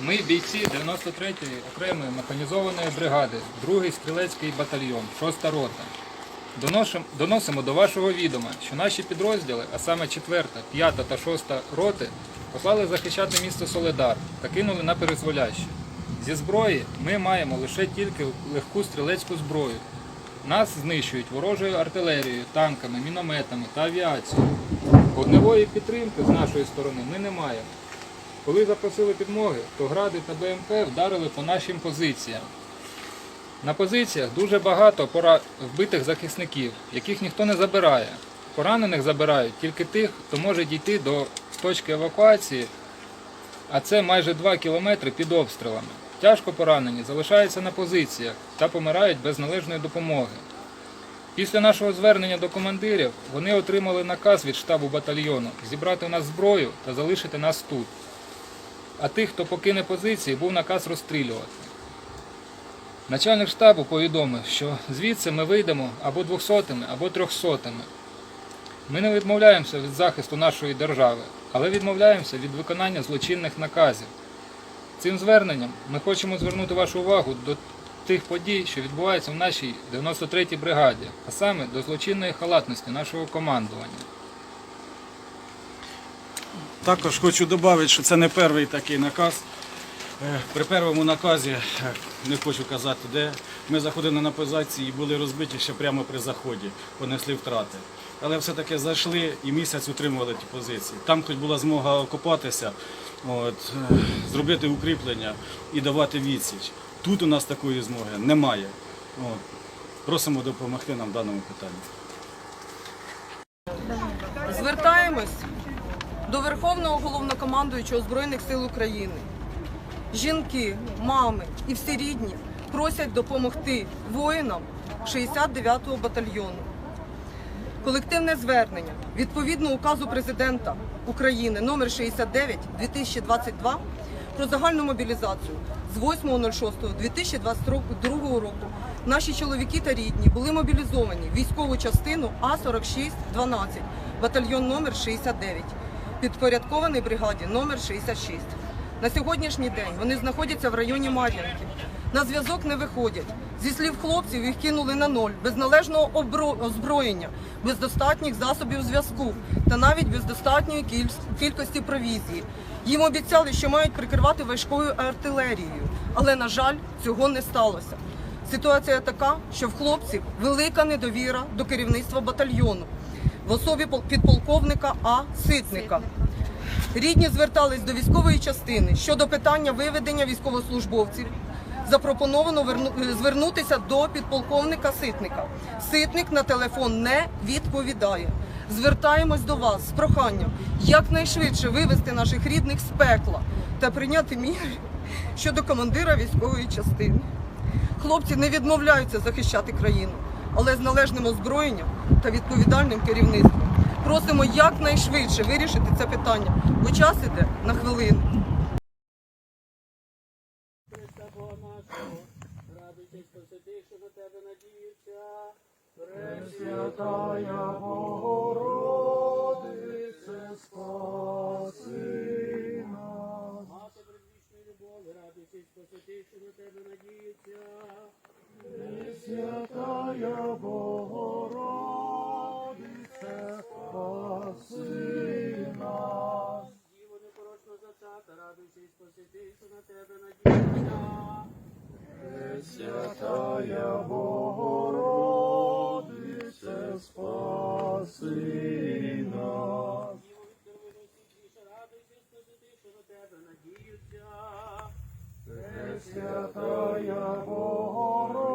Ми бійці 93-ї окремої механізованої бригади, 2-й стрілецький батальйон, 6-та рота. Доносимо до вашого відома, що наші підрозділи, а саме 4-та, 5-та та 6-та роти, послали захищати місто Соледар та кинули на перезволяще. Зі зброї ми маємо лише тільки легку стрілецьку зброю. Нас знищують ворожою артилерією, танками, мінометами та авіацією. Вогневої підтримки з нашої сторони ми не маємо. Коли запросили підмоги, то гради та БМП вдарили по нашим позиціям. На позиціях дуже багато пора... вбитих захисників, яких ніхто не забирає. Поранених забирають тільки тих, хто може дійти до точки евакуації, а це майже 2 кілометри під обстрілами. Тяжко поранені залишаються на позиціях та помирають без належної допомоги. Після нашого звернення до командирів вони отримали наказ від штабу батальйону зібрати у нас зброю та залишити нас тут. А тих, хто покине позиції, був наказ розстрілювати. Начальник штабу повідомив, що звідси ми вийдемо або двохсотими, або трьохсотими. Ми не відмовляємося від захисту нашої держави, але відмовляємося від виконання злочинних наказів. Цим зверненням ми хочемо звернути вашу увагу до тих подій, що відбуваються в нашій 93-й бригаді, а саме до злочинної халатності нашого командування. Також хочу додати, що це не перший такий наказ. Е, При першому наказі, е, не хочу казати де, ми заходили на позиції і були розбиті ще прямо при заході, понесли втрати. Але все-таки зайшли і місяць утримували ті позиції. Там хоч була змога окопатися, от, е, зробити укріплення і давати відсіч. Тут у нас такої змоги немає. От. Просимо допомогти нам в даному питанні. Звертаємось до Верховного головнокомандуючого Збройних сил України. Жінки, мами і всі рідні просять допомогти воїнам 69-го батальйону. Колективне звернення відповідно указу президента України номер 69 2022 про загальну мобілізацію з 8.06.2022 року наші чоловіки та рідні були мобілізовані в військову частину А4612, батальйон номер 69, підпорядкований бригаді номер 66. На сьогоднішній день вони знаходяться в районі Мар'янки. На зв'язок не виходять. Зі слів хлопців їх кинули на ноль, без належного озброєння, без достатніх засобів зв'язку та навіть без достатньої кількості провізії. Їм обіцяли, що мають прикривати важкою артилерією, але на жаль, цього не сталося. Ситуація така, що в хлопців велика недовіра до керівництва батальйону в особі пол- підполковника А. Ситника. Рідні звертались до військової частини щодо питання виведення військовослужбовців. Запропоновано е, звернутися до підполковника Ситника. Ситник на телефон не відповідає. Звертаємось до вас з проханням якнайшвидше вивести наших рідних з пекла та прийняти міри щодо командира військової частини. Хлопці не відмовляються захищати країну, але з належним озброєнням та відповідальним керівництвом. Просимо якнайшвидше вирішити це питання, бо час іде на хвилину. Посвяти, що на тебе надіються. Пресвятая Богородице, спаси тебе надіються. Святая Богородице,